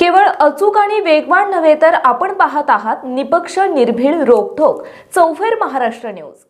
केवळ अचूक आणि वेगवान नव्हे तर आपण पाहत आहात निपक्ष निर्भीड रोखोक चौफेर महाराष्ट्र न्यूज.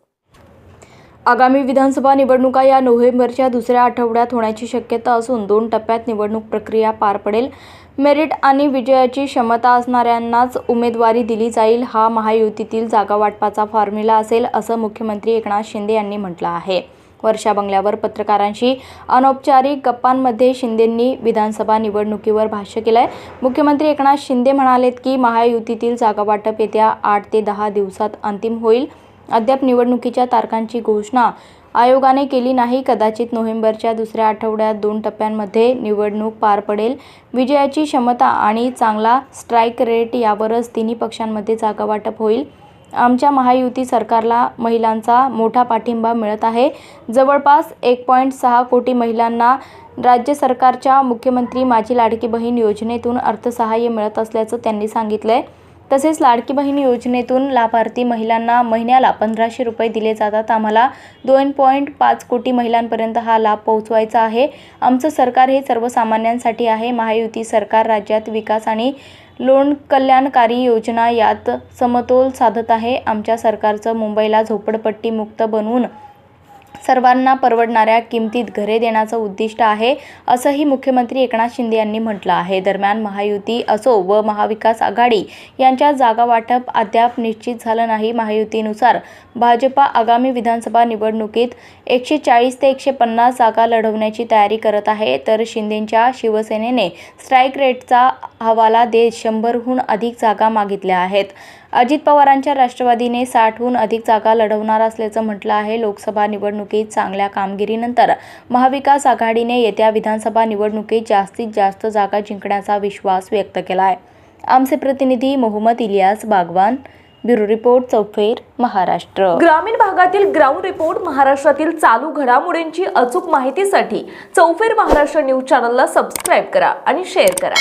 आगामी विधानसभा निवडणुका या नोव्हेंबरच्या दुसऱ्या आठवड्यात होण्याची शक्यता असून दोन टप्प्यात निवडणूक प्रक्रिया पार पडेल. मेरिट आणि विजयाची क्षमता असणाऱ्यांनाच उमेदवारी दिली जाईल. हा महायुतीतील जागा वाटपाचा फॉर्म्युला असेल असं मुख्यमंत्री एकनाथ शिंदे यांनी म्हटलं आहे. वर्षा बंगल्यावर पत्रकारांशी अनौपचारिक गप्पांमध्ये शिंदेंनी विधानसभा निवडणुकीवर भाष्य केलंय. मुख्यमंत्री एकनाथ शिंदे म्हणालेत की महायुतीतील जागावाटप येत्या आठ ते दहा दिवसात अंतिम होईल. अद्याप निवडणुकीच्या तारखांची घोषणा आयोगाने केली नाही. कदाचित नोव्हेंबरच्या दुसऱ्या आठवड्यात दोन टप्प्यांमध्ये निवडणूक पार पडेल. विजयाची क्षमता आणि चांगला स्ट्राईक रेट यावरच तिन्ही पक्षांमध्ये जागावाटप होईल. आमच्या महायुती सरकारला महिलांचा मोठा पाठिंबा मिळत आहे. जवळपास एक पॉईंट सहा कोटी महिलांना राज्य सरकारच्या मुख्यमंत्री माझी लाडकी बहीण योजनेतून अर्थसहाय्य मिळत असल्याचं त्यांनी सांगितलं आहे तसेच लाडकी बहीण योजनेतून लाभार्थी महिलांना महिन्याला पंधराशे रुपये दिले जातात. आम्हाला दोन पॉईंट पाच कोटी महिलांपर्यंत हा लाभ पोहोचवायचा आहे. आमचं सरकार हे सर्वसामान्यांसाठी आहे. महायुती सरकार राज्यात विकास आणि लोण कल्याणकारी योजना यात समतोल साधत आहे. आमच्या सरकारचं मुंबईला झोपडपट्टी मुक्त बनवून सर्वांना परवडणाऱ्या किमतीत घरे देण्याचं उद्दिष्ट आहे असंही मुख्यमंत्री एकनाथ शिंदे यांनी म्हटलं आहे. दरम्यान महायुती असो व महाविकास आघाडी यांच्या जागा वाटप अद्याप निश्चित झालं नाही. महायुतीनुसार भाजपा आगामी विधानसभा निवडणुकीत एकशे चाळीस ते एकशे पन्नास जागा लढवण्याची तयारी करत आहे. तर शिंदेंच्या शिवसेनेने स्ट्राईक रेटचा हवाला देत शंभरहून अधिक जागा मागितल्या आहेत. अजित पवारांच्या राष्ट्रवादीने साठहून अधिक जागा लढवणार असल्याचं म्हटलं आहे. लोकसभा निवडणुकीत चांगल्या कामगिरीनंतर महाविकास आघाडीने येत्या विधानसभा निवडणुकीत जास्तीत जास्त जागा जिंकण्याचा विश्वास व्यक्त केला आहे आमचे प्रतिनिधी मोहम्मद इलियास बागवान ब्युरो रिपोर्ट चौफेर महाराष्ट्र. ग्रामीण भागातील ग्राउंड रिपोर्ट महाराष्ट्रातील चालू घडामोडींची अचूक माहितीसाठी चौफेर महाराष्ट्र न्यूज चॅनलला सबस्क्राईब करा आणि शेअर करा.